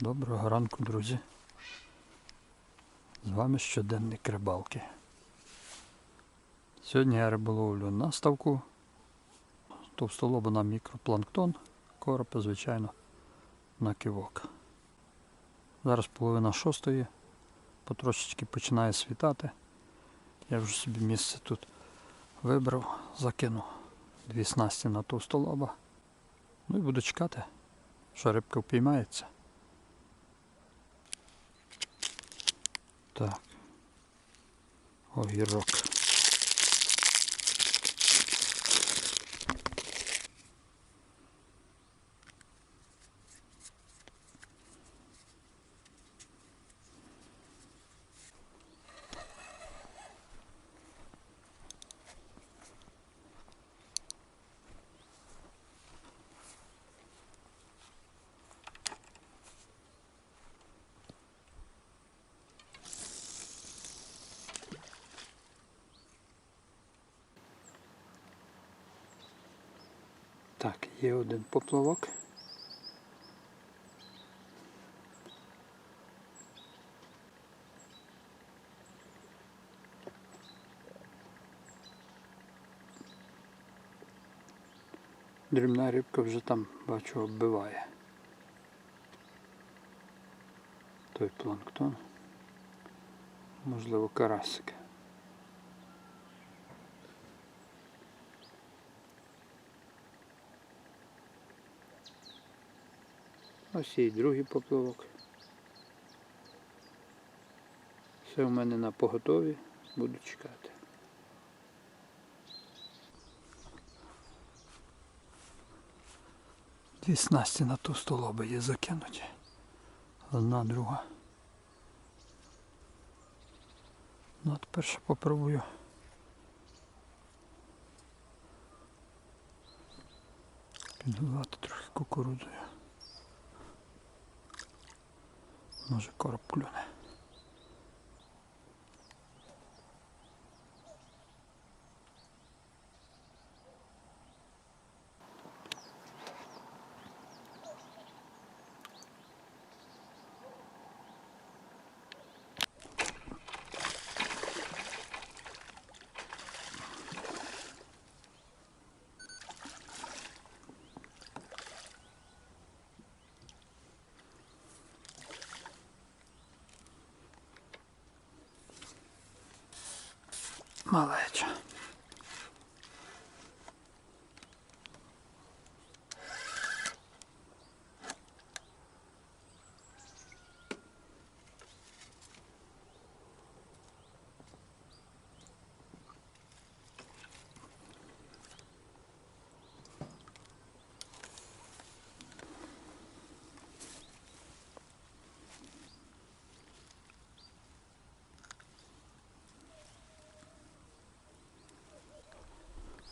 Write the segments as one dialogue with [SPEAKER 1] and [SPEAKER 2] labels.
[SPEAKER 1] Доброго ранку, друзі. З вами щоденник рибалки. Сьогодні я риболовлю на ставку. Товстолоба на мікропланктон, коропа, звичайно, на кивок. Зараз половина шостої, потрошечки починає світати. Я вже собі місце тут вибрав, закину дві снасті на товстолоба. Ну і буду чекати, що рибка впіймається. Так. Огірок. Так, є один поплавок. Дрібна рибка вже там, бачу, оббиває. Той планктон. Можливо, карасик. Ось і другий поплавок. Все в мене на поготові, буду чекати. Дві снасті на ту столобу є закинуті. Одна, друга. Ну, а тепер ще попробую. Підготувати трохи кукурудзою. Może korpulone. Малеча.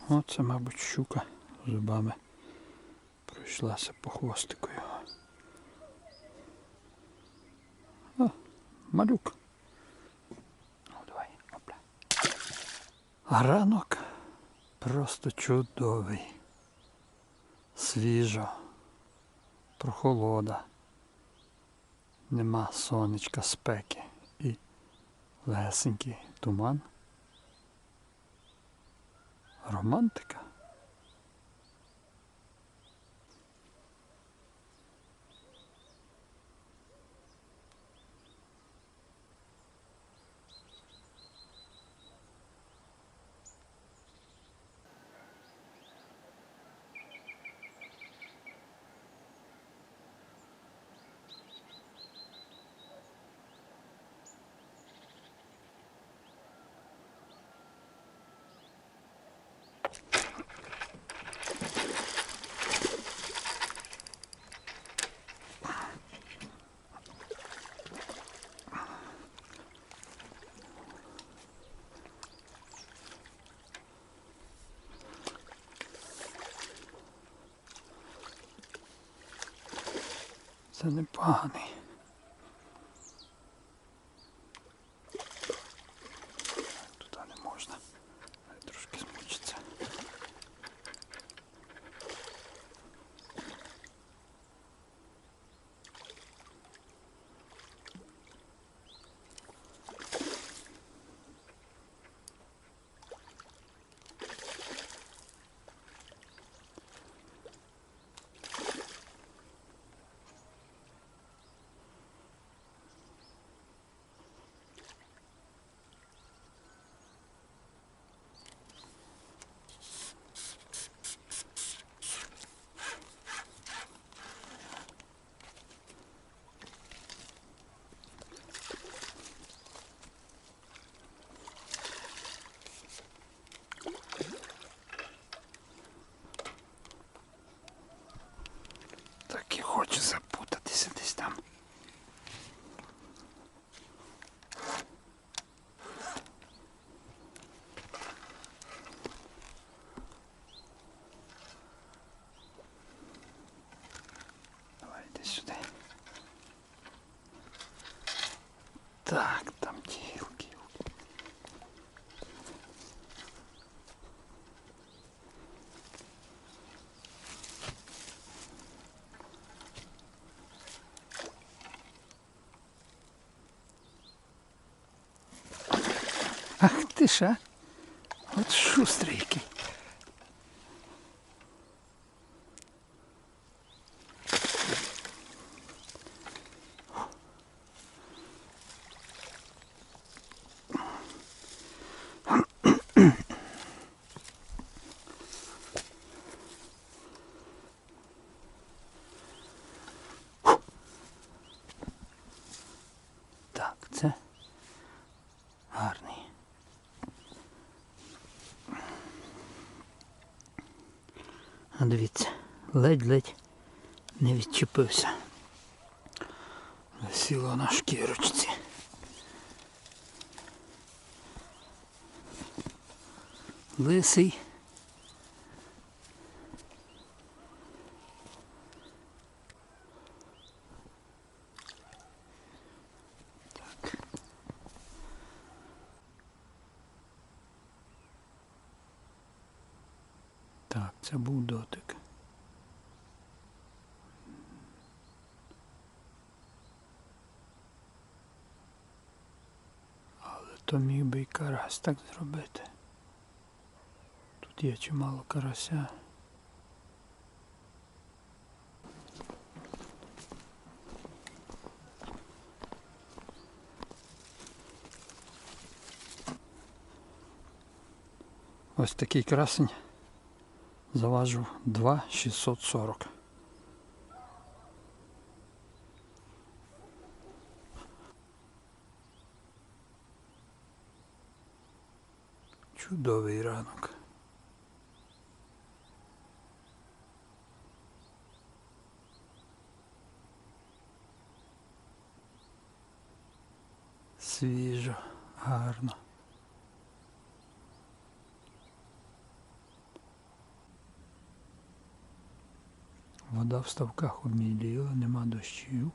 [SPEAKER 1] Оце, мабуть, щука зубами пройшлася по хвостику його. О, малюк. Ну, давай, опля. А ранок просто чудовий. Свіжо, прохолода. Нема сонечка, спеки і легесенький туман. Романтика. Це непоганий. Туди не можна. Хай Трошки змучиться. хочу запутатися десь там. Давай йди сюди. Так, там ті гілки. Ах ти а? От шустрий який. Так, це гарний. Дивіться, ледь-ледь не відчепився. Сіло на шкірочці. Лисий. Так. Так, це був дотик. Але то міг би і карась так зробити. Тут є чимало карася. Ось такий красень заважив 2,640. Чудовий ранок. Свіжо, гарно. Вода в ставках обміліла, нема дощів.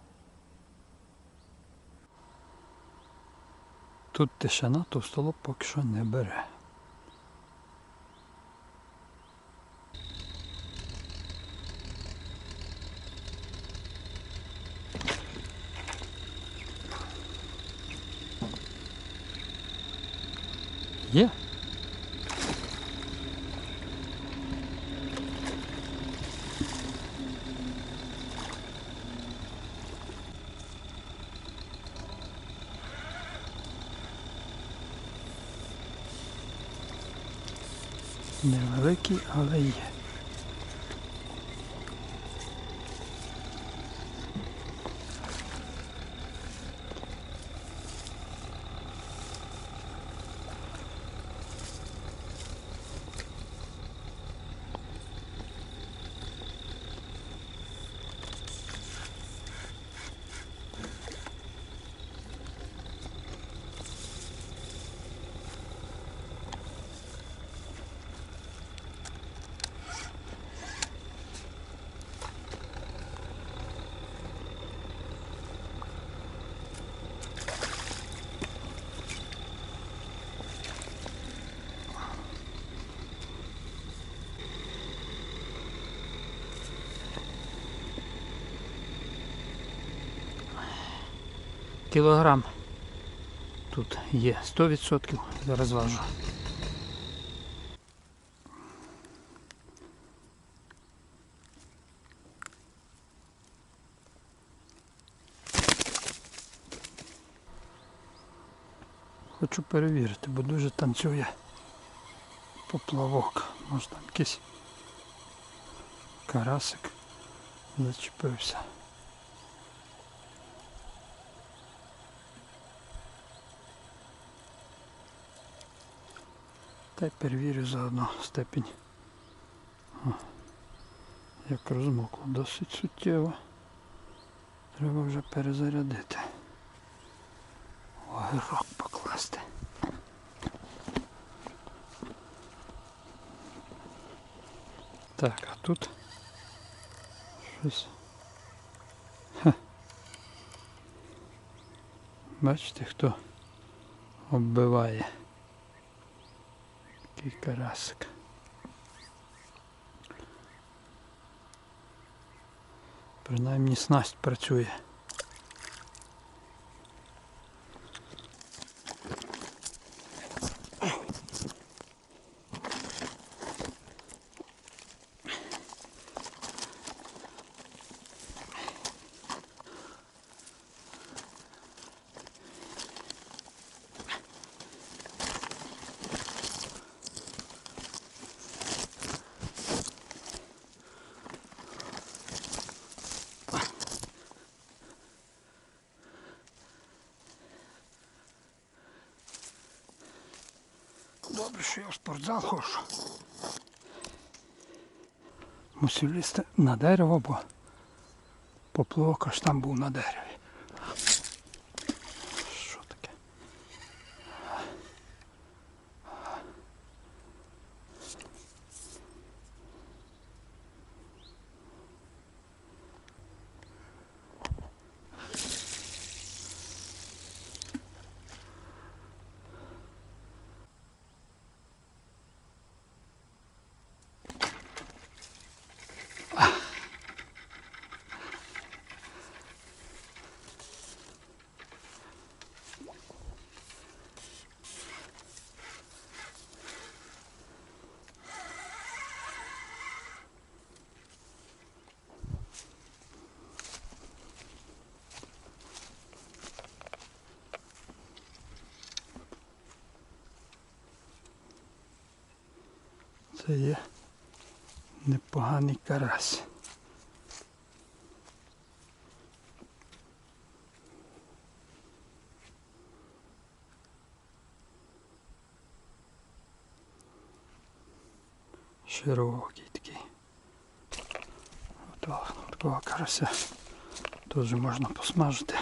[SPEAKER 1] Тут тишина, товстолоб поки що не бере. Є? Невеликий, але є. Кілограм тут є 100%, зараз важу. Хочу перевірити, бо дуже танцює поплавок. Може там якийсь карасик зачепився. Та й перевірю заодно степінь. Як розмокло, досить суттєво. Треба вже перезарядити. Огірок покласти. Так, а тут щось. Хе. Бачите, хто оббиває. Який разок. Принаймні снасть працює. Добре, що я в спортзал ходжу. Мусив лізти на дерево, бо поплавок аж там був на дереві. Це є непоганий карась. Широкий такий. Отого, такого карася теж можна посмажити.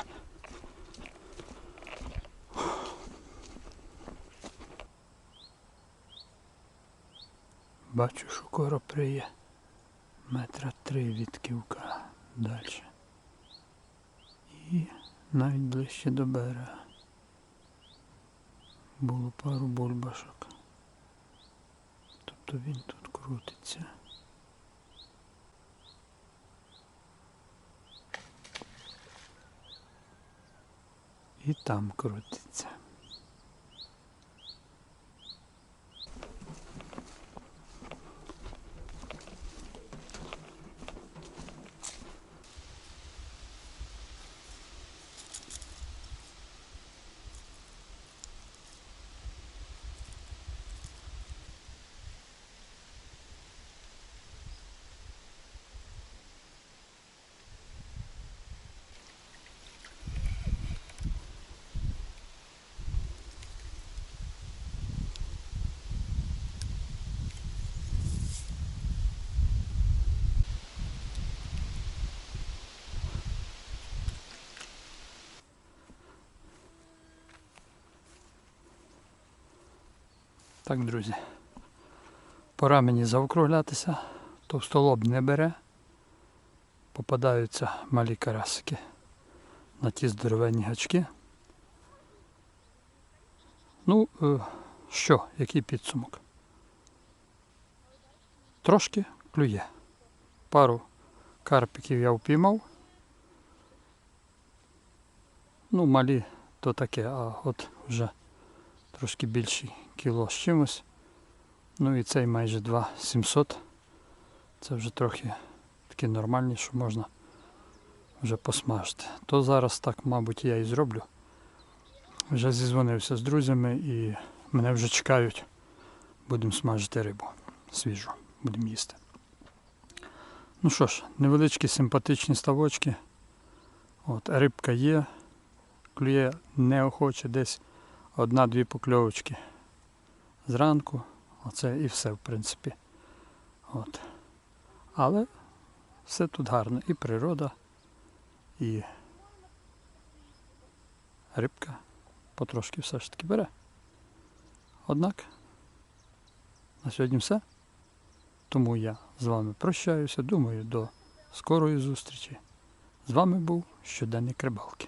[SPEAKER 1] Бачу, що коропри є метра три від ківка далі. І навіть ближче до берега. Було пару бульбашок. Тобто він тут крутиться. І там крутиться. Так, друзі. Пора мені заокруглятися. Товстолоб не бере. Попадаються малі карасики на ті здоровенні гачки. Ну, е, що, який підсумок? Трошки клює. Пару карпіків я впіймав. Ну, малі то таке, а от вже трошки більший кіло з чимось. Ну і цей майже 2700. Це вже трохи такі нормальні, що можна вже посмажити. То зараз так, мабуть, я і зроблю. Вже зізвонився з друзями і мене вже чекають. Будемо смажити рибу свіжу, будемо їсти. Ну що ж, невеличкі симпатичні ставочки. От, рибка є, клює неохоче десь одна-дві покльовочки зранку. Оце і все, в принципі. От. Але все тут гарно. І природа, і рибка потрошки все ж таки бере. Однак на сьогодні все. Тому я з вами прощаюся. Думаю, до скорої зустрічі. З вами був щоденник рибалки.